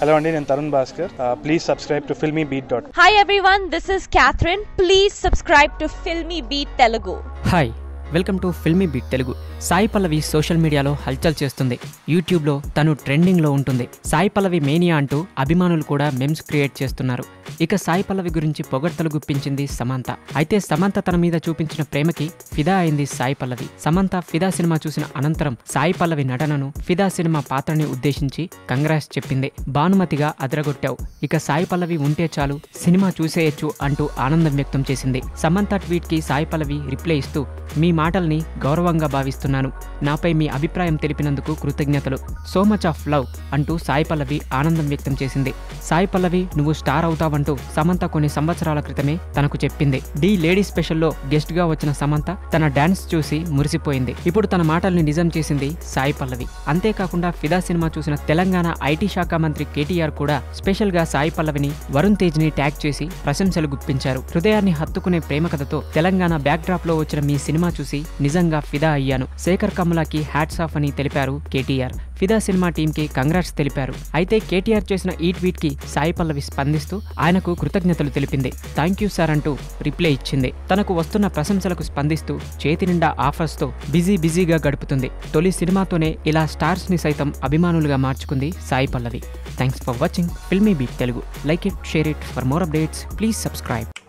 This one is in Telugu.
హలో అండి నేను Tarun Bhaskar please subscribe to Filmy Beat dot Hi everyone, this is Catherine. Please subscribe to Filmy Beat Telugu. Hi welcome to Filmibeat Telugu. Sai Pallavi social మీడియాలో హల్చల్ చేస్తుంది. యూట్యూబ్లో తను ట్రెండింగ్లో ఉంటుంది. సాయి పల్లవి మేనియా అంటూ అభిమానులు కూడా మెమ్స్ క్రియేట్ చేస్తున్నారు. ఇక సాయి పల్లవి గురించి పొగడ్తలు గుప్పించింది సమంత. అయితే సమంత తన మీద చూపించిన ప్రేమకి ఫిదా అయింది సాయి పల్లవి. సమంత ఫిదా సినిమా చూసిన అనంతరం సాయి పల్లవి నటనను ఫిదా సినిమా పాత్రని ఉద్దేశించి కంగ్రాస్ చెప్పింది. భానుమతిగా అదరగొట్టావు. ఇక సాయి పల్లవి ఉంటే చాలు సినిమా చూసేయచ్చు అంటూ ఆనందం వ్యక్తం చేసింది. సమంత ట్వీట్కి సాయి పల్లవి రిప్లై ఇస్తూ మీ మాటల్ని గౌరవంగా భావిస్తున్నాను. నాపై మీ అభిప్రాయం తెలిపినందుకు కృతజ్ఞతలు. సో మచ్ ఆఫ్ లవ్ అంటూ సాయి పల్లవి ఆనందం వ్యక్తం చేసింది. సాయి పల్లవి నువ్వు స్టార్ అవుతావంటూ సమంత కొన్ని సంవత్సరాల క్రితమే తనకు చెప్పింది. డి లేడీ స్పెషల్లో గెస్ట్గా వచ్చిన సమంత తన డాన్స్ చూసి మురిసిపోయింది. ఇప్పుడు తన మాటల్ని నిజం చేసింది సాయి పల్లవి. అంతేకాకుండా ఫిదా సినిమా చూసిన తెలంగాణ ఐటీ శాఖ మంత్రి కేటీఆర్ కూడా స్పెషల్గా సాయి పల్లవిని వరుణ్ తేజ్ని ట్యాగ్ చేసి ప్రశంసలు గుప్పించారు. హృదయాన్ని హత్తుకునే ప్రేమ కథతో తెలంగాణ బ్యాక్ డ్రాప్లో వచ్చిన మీ సినిమా చూసి నిజంగా ఫిదా అయ్యాను. శేఖర్ కమలాకి హ్యాట్స్ ఆఫ్ అని తెలిపారు కేటీఆర్. ఫిదా సినిమా టీం కి కంగ్రాట్స్ తెలిపారు. అయితే కేటీఆర్ చేసిన ఈ ట్వీట్కి సాయి పల్లవి స్పందిస్తూ ఆయనకు కృతజ్ఞతలు తెలిపింది. థ్యాంక్ యూ సార్ అంటూ రిప్లై ఇచ్చింది. తనకు వస్తున్న ప్రశంసలకు స్పందిస్తూ చేతి నిండా ఆఫర్స్తో బిజీ బిజీగా గడుపుతుంది. తొలి సినిమాతోనే ఇలా స్టార్స్ని సైతం అభిమానులుగా మార్చుకుంది Sai Pallavi. Thanks for watching. Filmibeat Telugu. Like it share it. For more updates please subscribe.